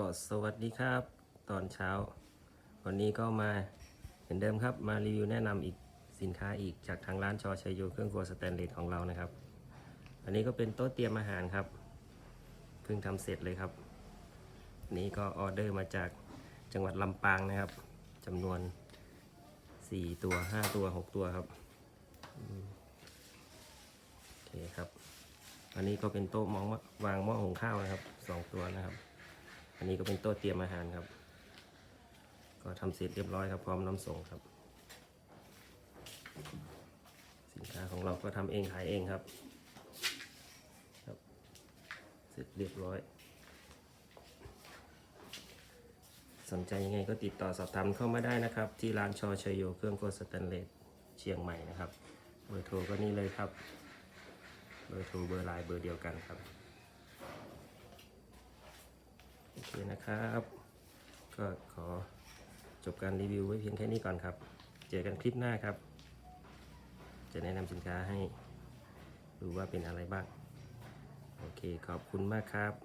ก็สวัสดีครับ ตอนเช้า วันนี้ก็มาเหมือนเดิมครับมารีวิวแนะนำอีกสินค้าอีกจากทางร้านชอชัยโยเครื่องครัวสแตนเลสของเรานะครับ อันนี้ก็เป็นโต๊ะเตรียมอาหารครับเพิ่งทำเสร็จเลยครับนี่ก็ออเดอร์มาจากจังหวัดลำปางนะครับจำนวน 4 ตัว 5 ตัว 6 ตัวครับโอเคครับ อันนี้ก็เป็นโต๊ะมองวางหม้อหุงข้าวนะครับสองตัวนะครับ อันนี้ก็เป็นโต๊ะเตรียมอาหารครับ ก็ทำเสร็จเรียบร้อยครับ พร้อมน้ำส่งครับ สินค้าของเราก็ทำเองขายเองครับครับ เสร็จเรียบร้อย สนใจยังไงก็ติดต่อสอบถามเข้ามาได้นะครับ ที่ร้านชอชยโยเครื่องโกสแตนเลสเชียงใหม่นะครับเบอร์โทรก็นี่เลยครับ เบอร์โทรเบอร์ไลน์เบอร์เดียวกันครับ โอเคนะครับ ก็ขอจบการรีวิวไว้เพียงแค่นี้ก่อนครับ เจอกันคลิปหน้าครับ จะแนะนำสินค้าให้ดูว่าเป็นอะไรบ้าง โอเคขอบคุณมากครับ